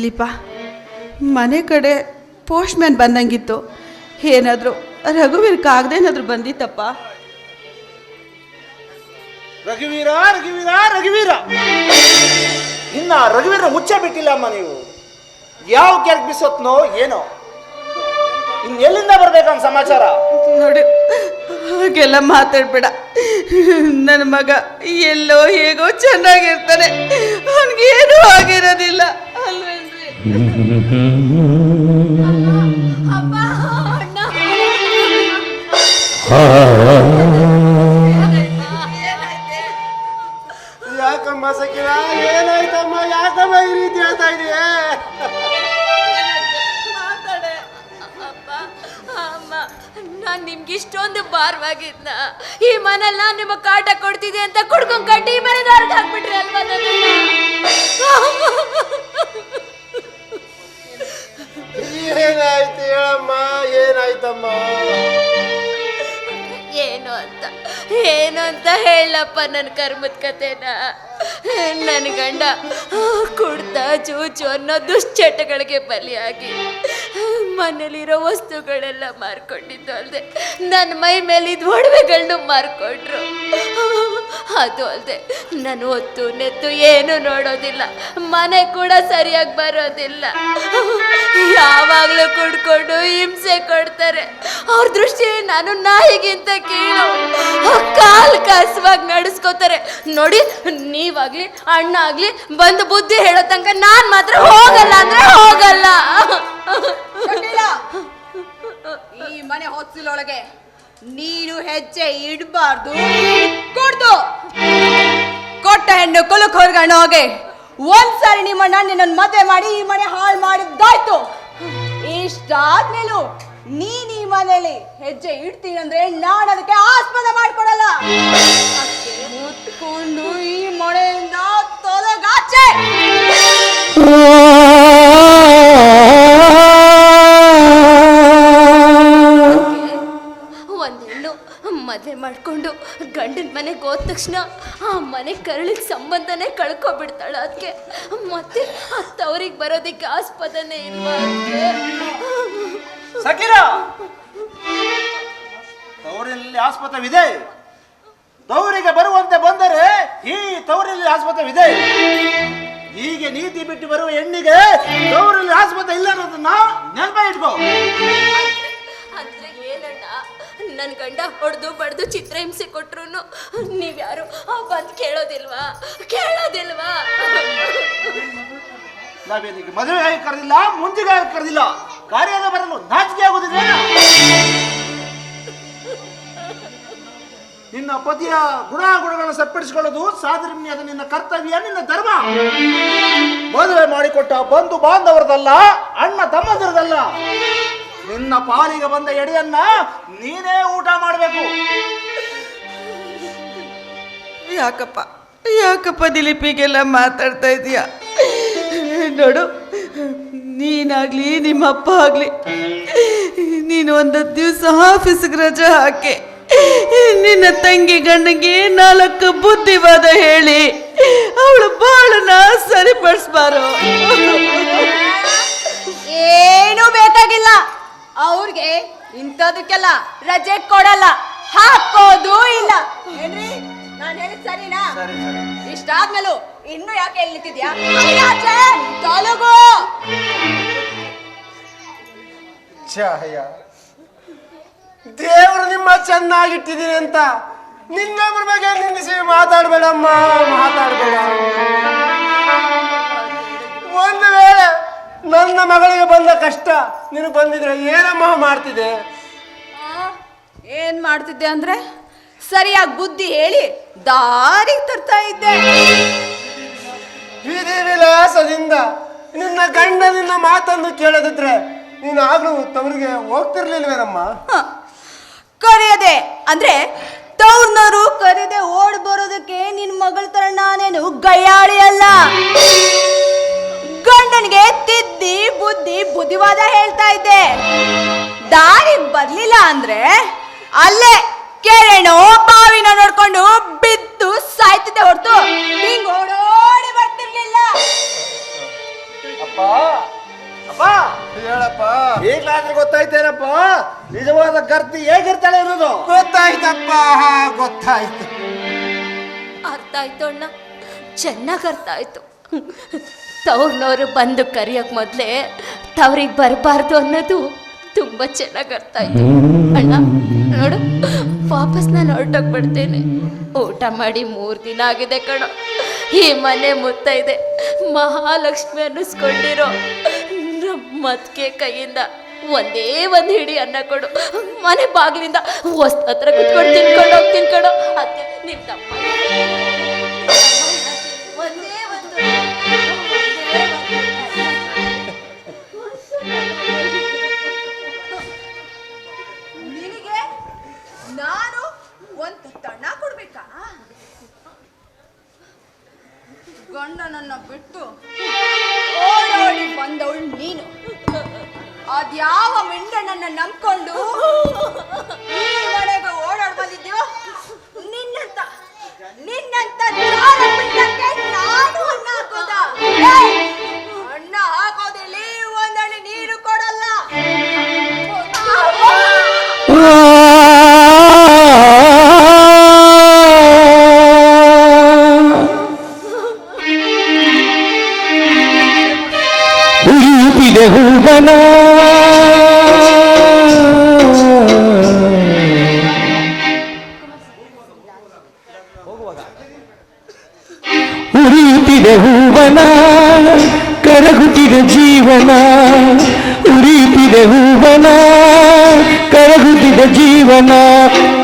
ದಿಲೀಪ ಮನೆ ಕಡೆ ಪೋಸ್ಟ್ಮ್ಯಾನ್ ಬಂದಂಗಿತ್ತು. ಏನಾದರೂ ರಘುವೀರ್ ಕಾಗದೇನಾದರೂ ಬಂದಿತ್ತಪ್ಪ? ರಘುವೀರ ರಘುವೀರ ರಘುವೀರ! ಇನ್ನ ರಘುವೀರ ಮುಚ್ಚ ಬಿಟ್ಟಿಲ್ಲ ಅಮ್ಮ ನೀವು. ಯಾವ ಕೆರೆಗೆ ಬಿಸತ್ನೋ ಏನೋ. ಇನ್ ಎಲ್ಲಿಂದ ಬರ್ಬೇಕಂತ ಸಮಾಚಾರ? ನೋಡಿ ಹಾಗೆಲ್ಲ ಮಾತಾಡ್ಬೇಡ. ನನ್ನ ಮಗ ಎಲ್ಲೋ ಹೇಗೋ ಚೆನ್ನಾಗಿರ್ತಾನೆ. ಅವನಿಗೇನೂ ಆಗಿರೋದಿಲ್ಲ. ಅಲ್ವೇನ್ರಿ ಯಾಕಮ್ಮ ಸಕಿರ ಏನಾಯ್ತಮ್ಮ? ಯಾಕಮ್ಮ ಈ ರೀತಿ ಹೇಳ್ತಾ ಇದೆಯೇ? ನಾನ್ ನಿಮ್ಗೆ ಇಷ್ಟೊಂದು ಭಾರವಾಗಿದ್ನ. ಈ ಮನೇಲಿ ನಾನು ನಿಮಗೆ ಕಾಟ ಕೊಡ್ತಿದ್ದೆ ಅಂತ ಕುಡ್ಕೊಂಡ್ ಕಟ್ಟಿ ಈ ಮನೆ ದಾರಕ್ಕೆ ಹಾಕ್ಬಿಟ್ರಿ ಅಲ್ವಾ? ಏನಾಯ್ತು ಹೇಳಮ್ಮ? ಏನಾಯ್ತಮ್ಮ? ಏನು ಅಂತ ಏನು ಅಂತ ಹೇಳಪ್ಪ ನನ್ನ ಕರ್ಮದ ಕಥೆನ. ನನ್ನ ಗಂಡ ಕುಡ್ತ ಚೂಚು ಅನ್ನೋ ದುಶ್ಚಟಗಳಿಗೆ ಬಲಿಯಾಗಿ ಮನೇಲಿರೋ ವಸ್ತುಗಳೆಲ್ಲ ಮಾರ್ಕೊಂಡಿದ್ದು ಅಲ್ಲದೆ ನನ್ನ ಮೈ ಮೇಲಿದ್ದ ಒಡವೆಗಳನ್ನೂ ಮಾರ್ಕೊಂಡ್ರು. ಅದು ಅಲ್ಲದೆ ನಾನು ಹೊತ್ತು ನೆತ್ತು ಏನು ನೋಡೋದಿಲ್ಲ. ಮನೆ ಕೂಡ ಸರಿಯಾಗಿ ಬರೋದಿಲ್ಲ. ಯಾವಾಗಲೂ ಕುಡ್ಕೊಂಡು ಹಿಂಸೆ ಕೊಡ್ತಾರೆ. ಅವ್ರ ದೃಷ್ಟಿ ನಾನು ನಾಯಿಗಿಂತ ಕೀಳು. ಕಾಲು ಕಸವಾಗಿ ನಡೆಸ್ಕೋತಾರೆ. ನೋಡಿ, ನೀವಾಗ್ಲಿ, ಅಣ್ಣ ಆಗ್ಲಿ, ಬಂದು ಬುದ್ಧಿ ಹೇಳೋ ತನಕ ನಾನ್ ಮಾತ್ರ ಹೋಗಲ್ಲ ಅಂದ್ರೆ ಹೋಗಲ್ಲ. ಈ ಮನೆ ಹೊತ್ತಿಲೊಳಗೆ ನೀನು ಹೆಜ್ಜೆ ಇಡಬಾರ್ದು. ಕೊಡ್ದು. ಕೊಟ್ಟ ಹೆಣ್ಣು ಕುಲಕ್ ಹೊರಗಣ ಹೋಗಿ. ಒಂದ್ಸರಿ ನಿಮ್ಮಣ್ಣ ನಿನ್ನ ಮದುವೆ ಮಾಡಿ ಈ ಮನೆ ಹಾಳು ಮಾಡಿದ್ದಾಯ್ತು. ಇಷ್ಟಾದ್ಮೇಲೂ ನೀನ್ ಈ ಮನೇಲಿ ಹೆಜ್ಜೆ ಇಡ್ತೀನಿ ಅಂದ್ರೆ ನಾನು ಅದಕ್ಕೆ ಆಸ್ಪದ ಮಾಡ್ಕೊಡಲ್ಲ ಮುತ್ಕೊಂಡು ಈ ಮನೆಯಿಂದ ತೊಲಗಾಚೆ. ಮನೆಗೆ ಹೋದ ತಕ್ಷಣ ಆ ಮನೆ ಕರಳಿಗೆ ಸಂಬಂಧನೇ ಕಳ್ಕೊಬಿಡ್ತಾಳ ಅದಕ್ಕೆ ಮತ್ತೆ ಅತ್ತವ್ರಿಗೆ ಬರೋದಕ್ಕೆ ಆಸ್ಪದನೇ ಇಲ್ವಾ ಸಕಿರ! ತವರಲ್ಲಿ ಆಸ್ಪತ್ರೆವಿದೆ. ತವರಿಗೆ ಬರುವಂತೆ ಬಂದರೆ ಈ ತವರಲ್ಲಿ ಆಸ್ಪತ್ರೆವಿದೆ. ಹೀಗೆ ನೀತಿ ಬಿಟ್ಟು ಬರುವ ಹೆಣ್ಣಿಗೆ ತವರಲ್ಲಿ ಆಸ್ಪತ್ರೆ ಇಲ್ಲ ಅನ್ನೋದನ್ನ ನೆನಪ ಇಟ್ಕೋ. ನನ್ನ ಗಂಡ ಹೊಡೆದು ಬಡ್ದು ಚಿತ್ರಹಿಂಸೆ ಕೊಟ್ರು ನೀವ್ಯಾರು? ಬಂದು ಕೇಳೋದಿಲ್ವಾ? ಕೇಳೋದಿಲ್ವಾ? ನಾವೇನಿಗೆ ಆಗಿ ಕರೆದಿಲ್ಲ ಮುಂಜಿಗಾಗಿ ಕರೆದಿಲ್ಲ. ಕಾರ್ಯದ ಬರಲು ನಾಚಿಕೆ ಆಗುದಿಲ್ಲ ನಿನ್ನ ಪತಿಯ ಗುಣಾಗುಣಗಳನ್ನು ಸರಿಪಡಿಸಿಕೊಳ್ಳೋದು ಅದು ನಿನ್ನ ಕರ್ತವ್ಯ, ನಿನ್ನ ಧರ್ಮ. ಮದುವೆ ಮಾಡಿಕೊಟ್ಟ ಬಂಧು ಬಾಂಧವರದಲ್ಲ, ಅಣ್ಣ ತಮ್ಮದರದಲ್ಲ. ನಿನ್ನ ಪಾಲಿಗೆ ಬಂದ ಎಡೆಯನ್ನ ನೀನೇ ಊಟ ಮಾಡಬೇಕು. ಯಾಕಪ್ಪ ಯಾಕಪ್ಪ ದಿಲೀಪಿಗೆಲ್ಲ ಮಾತಾಡ್ತಾ ಇದೀಯ? ನೋಡು, ನೀನಾಗ್ಲಿ, ನಿಮ್ಮಪ್ಪ ಆಗ್ಲಿ, ನೀನು ಒಂದು ದಿವಸ ಆಫೀಸ್ಗೆ ರಜೆ ಹಾಕಿ, ನಿನ್ನ ತಂಗಿ ಗಣ್ಣಿಗೆ ನಾಲ್ಕು ಬುದ್ಧಿವಾದ ಹೇಳಿ, ಅವಳು ಬಾಳನ್ನ ಸರಿಪಡಿಸ್ಬಾರೋ? ಅವ್ರಿಗೆ ಇಂಥದಕ್ಕೆಲ್ಲ ರಜೆ ಕೊಡಲ್ಲ ಹಾಕೋದು ಇಲ್ಲ. ಏನ್ರಿ? ನಾನು ಹೇಳಿದ್ ಸರಿನಾ? ಇಷ್ಟಾದ್ಮೇಲೂ ಇನ್ನು ಯಾಕೆ ಎಲ್ಲಿ ನಿಂತಿದ್ಯಾ? ಈಗಾಚೆ ತೊಲಗು ಛಾಯ ದೇವರು ನಿಮ್ಮ ಚೆನ್ನಾಗಿಟ್ಟಿದ್ದೀನಿ ಅಂತ ನಿನ್ನೊಬ್ಬರ ಬಗ್ಗೆ ನಿಲ್ಲಿಸಿ ಮಾತಾಡ್ಬೇಡಮ್ಮ ಮಾತಾಡಬೇಡ. ಒಂದು ವೇಳೆ ನನ್ನ ಮಗಳಿಗೆ ಬಂದ ಕಷ್ಟ ನಿನಗೆ ಬಂದಿದ್ರೆ ಏನಮ್ಮ ಮಾಡ್ತಿದ್ದೆ ಆ, ಏನ್ ಮಾಡ್ತಿದ್ದೆ ಅಂದ್ರೆ ಸರಿಯಾಗಿ ಬುದ್ಧಿ ಹೇಳಿ ದಾರಿಗೆ ತರ್ತಾ ಇದ್ದೆ. ವಿಧಿ ವಿಲಾಸದಿಂದ ನಿನ್ನ ಗಂಡ ನಿನ್ನ ಮಾತನ್ನು ಕೇಳದಿದ್ರೆ ನೀನು ಆಗ್ಲೂ ತವರಿಗೆ ಹೋಗ್ತಿರ್ಲಿಲ್ವೇನಮ್ಮ? ಹ, ಕರೆಯದೆ ಅಂದ್ರೆ ತವ್ರನವರು ಕರೆದೆ ಓಡ್ ಬರೋದಕ್ಕೆ ನಿನ್ ಮಗಳ ತರ ನಾನೇನು ಗಯ್ಯಾಳಿ ಅಲ್ಲ. ಗಂಡನಿಗೆ ತಿದ್ದಿ ಬುದ್ಧಿ ಬುದ್ಧಿವಾದ ಹೇಳ್ತಾ ಇದ್ದೆ. ದಾರಿ ಬರ್ಲಿಲ್ಲ ಅಂದ್ರೆ ಅಲ್ಲೇ ಕೆರೆನೋ ಬಾವಿನ ನೋಡ್ಕೊಂಡು ಬಿದ್ದು ಸಾಯ್ತಿದ್ದೆ ಹೊರತು ಹಿಂಗ್ ಓಡೋಡಿ ಬರ್ತಿರ್ಲಿಲ್ಲ. ಅಪ್ಪ ಅಪ್ಪ. ಹೇಳಪ್ಪ. ಈಗಲಾದ್ರೆ ಗೊತ್ತಾಯ್ತೇನಪ್ಪ? ನಿಜವಾದ ಗರ್ತಿ ಹೇಗಿರ್ತಾಳೆ ಇರೋದು? ಗೊತ್ತಾಯ್ತಪ್ಪ ಗೊತ್ತಾಯ್ತು. ಅರ್ಥ ಆಯ್ತು ಅಣ್ಣ. ಚೆನ್ನಾಗಿ ಅರ್ಥ ಆಯ್ತು. ತವ್ರನವ್ರು ಬಂದು ಕರೆಯೋಕೆ ಮೊದಲೇ ತವ್ರಿಗೆ ಬರಬಾರ್ದು ಅನ್ನೋದು ತುಂಬ ಚೆನ್ನಾಗಿ ಅರ್ಥ ಆಯ್ತು. ಅಣ್ಣ, ನೋಡು ವಾಪಸ್ ನಾನು ಹೊರಟೋಗ್ಬಿಡ್ತೇನೆ ಊಟ ಮಾಡಿ ಮೂರು ದಿನ ಆಗಿದೆ ಕಣೋ. ಈ ಮನೆ ಮುತ್ತೈದೆ ಮಹಾಲಕ್ಷ್ಮಿ ಅನ್ನಿಸ್ಕೊಂಡಿರೋ ನಮ್ಮತ್ಗೆ ಕೈಯಿಂದ ಒಂದೇ ಒಂದು ಹಿಡಿ ಅನ್ನ ಕೊಡು. ಮನೆ ಬಾಗಿಲಿಂದ ಹೊಸ್ತ ಹತ್ರ ಕುತ್ಕೊಂಡು ತಿನ್ಕೊಂಡು ಹೋಗಿ ತಿನ್ಕೊಂಡು ಅದಕ್ಕೆ ನಿಮ್ಮ ತಮ್ಮ. ನಾನು ಒಂದು ತಣ್ಣ ಕೊಡ್ಬೇಕಾ? ಗಂಡನನ್ನ ಬಿಟ್ಟು ಓಡೋಡಿ ಬಂದವಳು ನೀನು. ಅದ್ಯಾವ ಮಿಂಡನನ್ನ ನಂಬ್ಕೊಂಡು ಮನೆಗೆ ಓಡಾಡ್ ಬಂದಿದ್ಯೋ ನಿನ್ನಂತ ನಿನ್ನಂತ ನಾನು ಅನ್ನ ಹಾಕೋದ?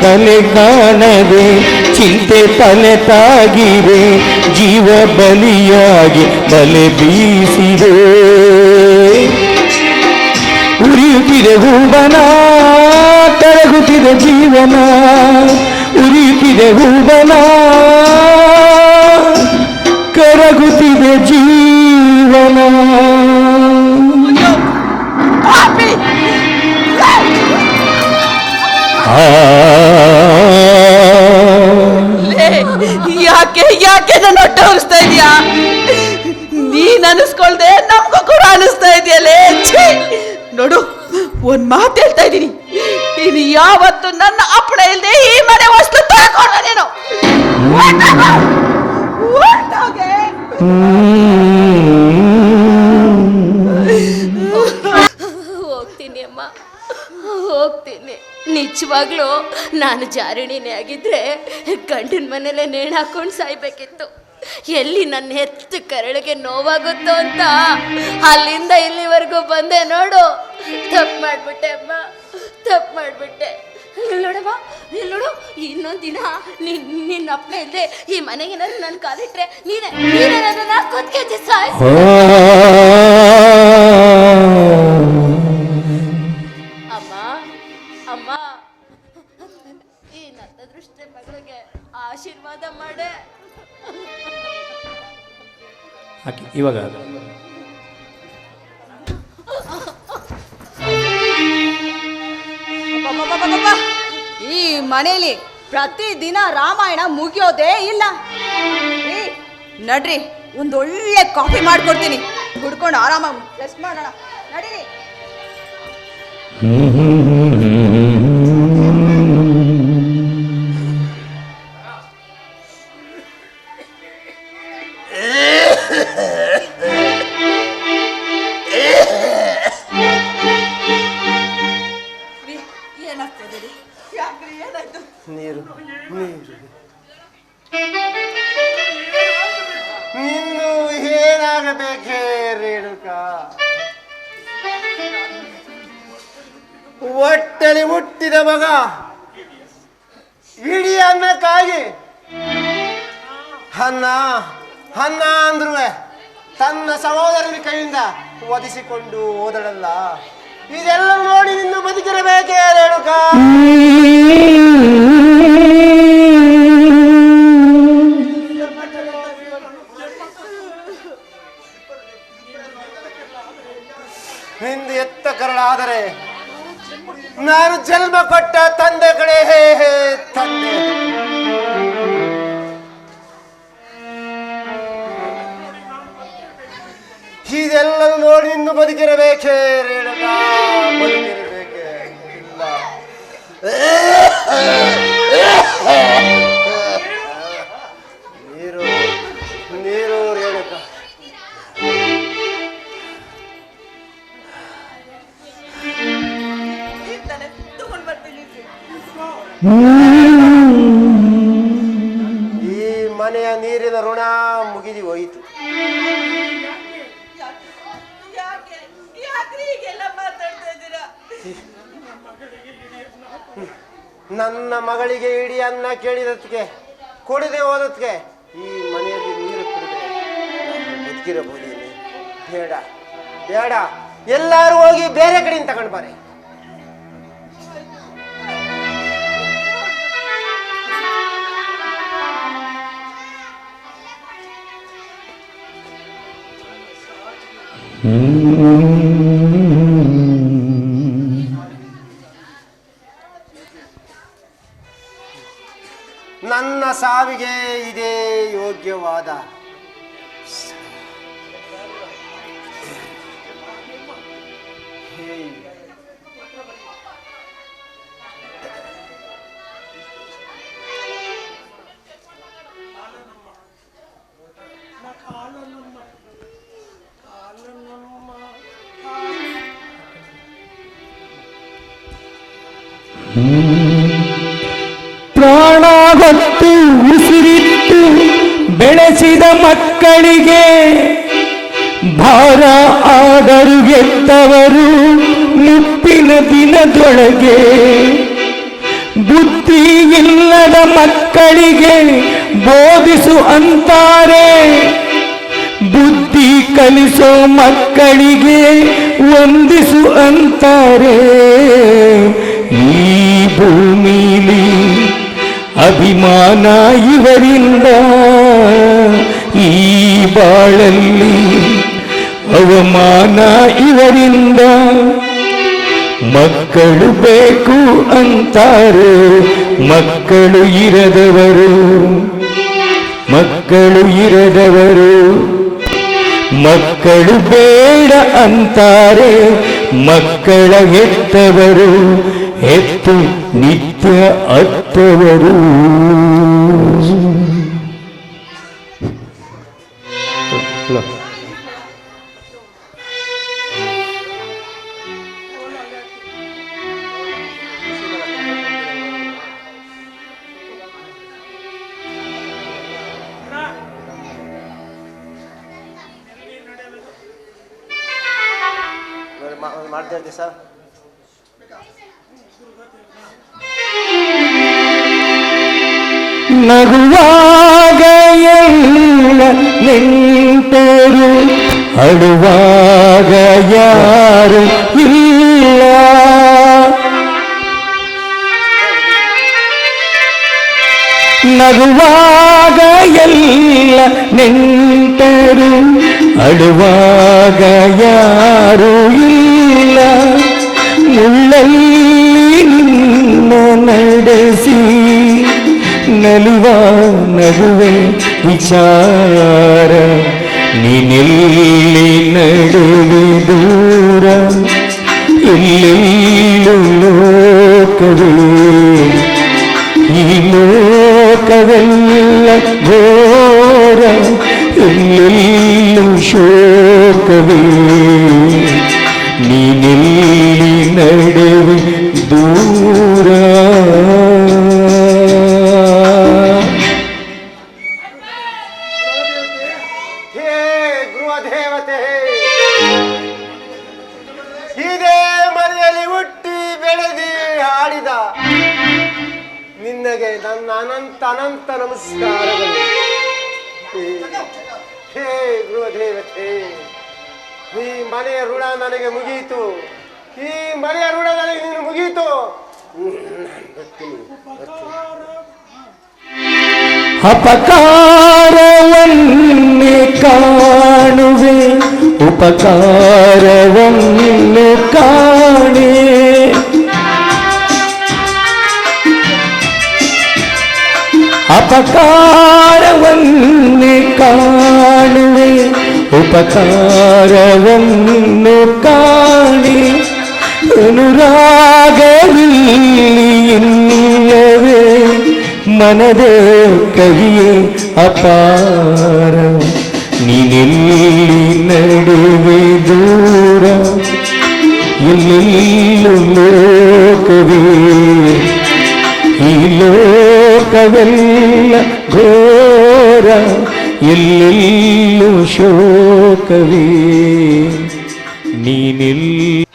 ಕಲೆ ಕಾಣದೆ, ಚಿಂತೆ ತಲೆ ತಾಗಿವೆ ಜೀವ ಬಲಿಯಾಗಿ ಬಲೆ ಬೀಸಿದೆ ಉರಿಯುತ್ತಿದೆ ಹೂವನ, ಕರಗುತ್ತಿದೆ ಜೀವನ, ಉರಿಯುತ್ತಿದೆ ಹೂವನ, ಕರಗುತ್ತಿದೆ ಜೀವನ. ಯಾಕೆ ಯಾಕೆ ನನ್ನ ಹೊಟ್ಟೆ ಉರಿಸ್ತಾ ಇದೀಯಾ ನೀನ್ ಅನಿಸ್ಕೊಳ್ದೆ, ನಮ್ಗೂ ಕೂಡ ಅನಿಸ್ತಾ ಇದೆಯಲ್ಲೇ ನೋಡು, ಒಂದ್ ಮಾತು ಹೇಳ್ತಾ ಇದ್ದೀನಿ. ನೀನು ಯಾವತ್ತು ನನ್ನ ಅಪ್ಪಣೆ ಇಲ್ಲದೆ ಈ ಮನೆ ವಸ್ತು ತಗೊಂಡ ನೀನು? ನಾನು ಜಾರಿಣಿನೇ ಆಗಿದ್ರೆ ಗಂಡನ ಮನೇಲೆ ನೇಣು ಹಾಕೊಂಡು ಸಾಯ್ಬೇಕಿತ್ತು. ಎಲ್ಲಿ ನನ್ನ ಹೆತ್ತು ಕರಳಿಗೆ ನೋವಾಗುತ್ತೋ ಅಂತ ಅಲ್ಲಿಂದ ಇಲ್ಲಿವರೆಗೂ ಬಂದೆ ನೋಡು. ತಪ್ಪು ಮಾಡ್ಬಿಟ್ಟೆ ಅಮ್ಮ. ತಪ್ಪು ಮಾಡ್ಬಿಟ್ಟೆ. ನೋಡಮ್ಮ, ಇಲ್ಲಿ ನೋಡು. ಇನ್ನೊಂದು ದಿನ ನಿನ್ ನಿನ್ನ ಅಪ್ಪ ಇಲ್ಲದೆ ಈ ಮನೆಗೆ ಏನಾದ್ರು ನನ್ನ ಕಾಲಿಟ್ರೆ ನೀನೆ ನೀನೇ ನನ್ನ ಕುತ್ಕೆ ಸಾಯ್ ಮಗಳಿಗೆ ಆಶೀರ್ವಾದ ಮಾಡೆ. ಹಾಕಿ ಇವಾಗ! ಈ ಮನೇಲಿ ಪ್ರತಿದಿನ ರಾಮಾಯಣ ಮುಗಿಯೋದೇ ಇಲ್ಲ. ನಡ್ರಿ ಒಂದೊಳ್ಳೆ ಕಾಫಿ ಮಾಡ್ಕೊಡ್ತೀನಿ. ಹುಡ್ಕೊಂಡು ಆರಾಮಾಗಿ ರೆಸ್ಟ್ ಮಾಡೋಣ. ನಡೀರಿ. ಅನ್ನ ಅನ್ನ ಅಂದ್ರು ತನ್ನ ಸಹೋದರನ ಕೈಯಿಂದ ಒದಿಸಿಕೊಂಡು ಹೋದಳಲ್ಲ. ಇದೆಲ್ಲ ನೋಡಿ ನಿನ್ನ ಬದುಕಿರಬೇಕೇ ರೇಣುಕ. ನಿಂದು ಎತ್ತ ಕರಳಾದರೆ ನಾನು ಜನ್ಮ ಕೊಟ್ಟ ತಂದೆ ಕಡೆ ಹೇ ಹೇ, ತಂದೆ. ನೋಡಿ ಇನ್ನು ಬದುಕಿರಬೇಕೇ ರೇಣುಕ ಬದುಕಿರಬೇಕೇ ಇಲ್ಲ ನೀರು ನೀರು ರೇಣುಕ ಈ ಮನೆಯ ನೀರಿನ ಋಣ ಮುಗಿದಿ ಹೋಯಿತು ನನ್ನ ಮಗಳಿಗೆ ಇಡೀ ಅನ್ನ ಕೇಳಿದಕ್ಕೆ ಕೊಡದೆ ಹೋದಕ್ಕೆ ಈ ಮನೆಯಲ್ಲಿ ನೀರು ಕುಡಿದ್ರೆ ಬದುಕಿರಬಹುದೇನೆ? ಬೇಡ ಬೇಡ. ಎಲ್ಲರೂ ಹೋಗಿ ಬೇರೆ ಕಡೆಯಿಂದ ತಗೊಂಡು ಬಾರೆ. ನನ್ನ ಸಾವಿಗೆ ಇದೇ ಯೋಗ್ಯವಾದ. ಪ್ರಾಣ ಹೊತ್ತು ಉಸಿರಿಟ್ಟು ಬೆಳೆಸಿದ ಮಕ್ಕಳಿಗೆ ಭಾರ ಆದರೂ ಗೆದ್ದವರು ಮುಪ್ಪಿನ ದಿನದೊಳಗೆ. ಬುದ್ಧಿ ಇಲ್ಲದ ಮಕ್ಕಳಿಗೆ ಬೋಧಿಸು ಅಂತಾರೆ. ಬುದ್ಧಿ ಕಲಿಸೋ ಮಕ್ಕಳಿಗೆ ವಂದಿಸು ಅಂತಾರೆ. ಈ ಭೂಮಿಲಿ ಅಭಿಮಾನ ಇವರಿಂದ ಈ ಬಾಳಲ್ಲಿ ಅವಮಾನ ಇವರಿಂದ ಮಕ್ಕಳು ಬೇಕು ಅಂತಾರೆ, ಮಕ್ಕಳು ಇರದವರು ಮಕ್ಕಳು ಇರದವರು. ಮಕ್ಕಳು ಬೇಡ ಅಂತಾರೆ, ಮಕ್ಕಳ ಹೆತ್ತವರು. ಹೆತ್ತು ನಿತ್ಯ ಅತ್ತವರು ನೋಡಿ, ಮಾ- ಮಾಡ್ತಾ ಇದ್ದೆ ಸರ್ நகுவாக நின்று அழுவாக யாரு இல்ல? நகுவாக எல்ல நின்று அழுவாக ನಗುವೆ ವಿಚಾರ ನೀನೆಲ್ಲಿ ನಡುವೆ ದೂರ ಮುಗಿಯಿತು ಈ ಮನೆಯ ಋಣದಲ್ಲಿ ನೀನು ಮುಗೀತು ಅಪಕಾರವನ್ನು. ಕಾಣುವೆ ಉಪಕಾರವನ್ನು ಕಾಣೆ ಅಪಕಾರವನ್ನು ಕಾಣುವೆ ಉಪಕಾರವನ್ನು ಕಾಣೆ ಅನುರಾಗವಿಲ್ಲಿ ಇಲ್ಲವೇ ಮನದ ಕವಿಯೇ ಅಪಾರ ನೀನೆಲ್ಲಿ ನಡುವೆ ದೂರ ಎಲ್ಲೆಲ್ಲೂ ಲೋಕವೇ ಈ ಲೋಕವೆಲ್ಲ ಘೋರ ಎಲ್ಲೆಲ್ಲೂ ಶೋಕವೇ ನೀನೆಲ್ಲ